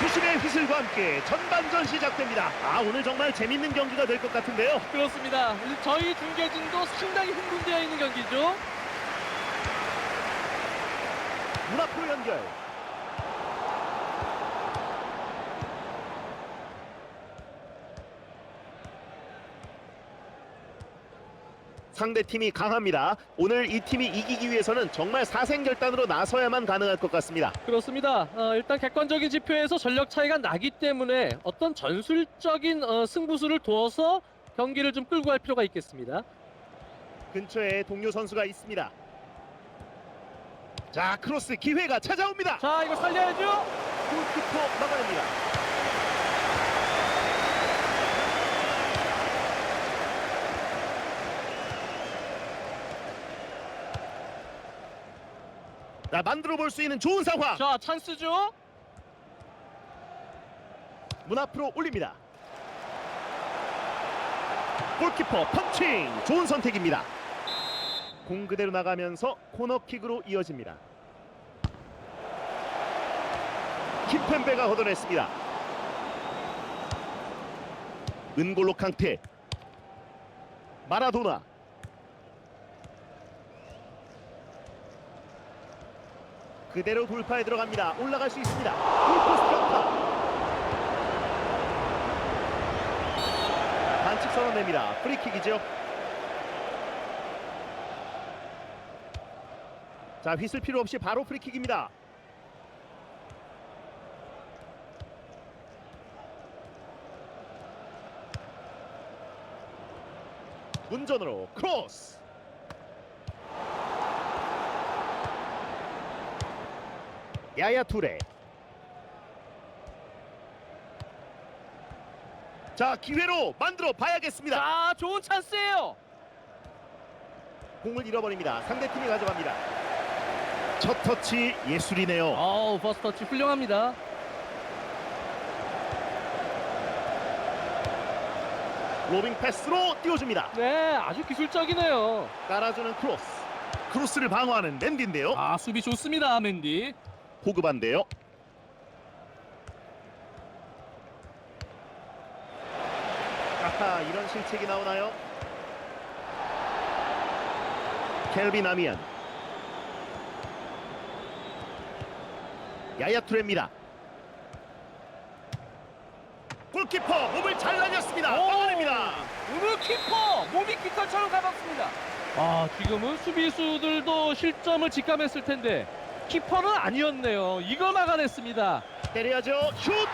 투심의 휘슬과 함께 전반전 시작됩니다. 아 오늘 정말 재밌는 경기가 될 것 같은데요. 그렇습니다. 저희 중계진도 상당히 흥분되어 있는 경기죠. 문 앞으로 연결. 상대 팀이 강합니다. 오늘 이 팀이 이기기 위해서는 정말 사생결단으로 나서야만 가능할 것 같습니다. 그렇습니다. 어, 일단 객관적인 지표에서 전력 차이가 나기 때문에 어떤 전술적인 어, 승부수를 두어서 경기를 좀 끌고 갈 필요가 있겠습니다. 근처에 동료 선수가 있습니다. 자 크로스 기회가 찾아옵니다. 자, 이거 살려야죠. 골키퍼 막아냅니다. 자 만들어 볼 수 있는 좋은 상황. 자, 찬스죠. 문 앞으로 올립니다. 골키퍼 펀칭 좋은 선택입니다. 공 그대로 나가면서 코너킥으로 이어집니다. 킴펜베가 걷어냈습니다. 은골로 캉테 마라도나 그대로 돌파에 들어갑니다. 올라갈 수 있습니다. 골포스트 격파 반칙 선언됩니다. 프리킥이죠. 자 휘슬 필요 없이 바로 프리킥입니다. 문전으로 크로스. 야야 투레. 자 기회로 만들어 봐야겠습니다. 자, 좋은 찬스예요. 공을 잃어버립니다. 상대팀이 가져갑니다. 첫 터치 예술이네요. 어우, 버스 터치 훌륭합니다. 로빙 패스로 띄워줍니다. 네, 아주 기술적이네요. 깔아주는 크로스. 크로스를 방어하는 맨디인데요. 아, 수비 좋습니다, 맨디. 포그반데요. 아하 이런 실책이 나오나요? 켈빈 아미안 야야 투레입니다. 골키퍼 몸을 잘 날렸습니다. 막아냅니다. 오늘 키퍼 몸이 깃털처럼 가봤습니다. 아 지금은 수비수들도 실점을 직감했을 텐데 키퍼는 아니었네요. 이걸 막아냈습니다. 때려야죠. 슛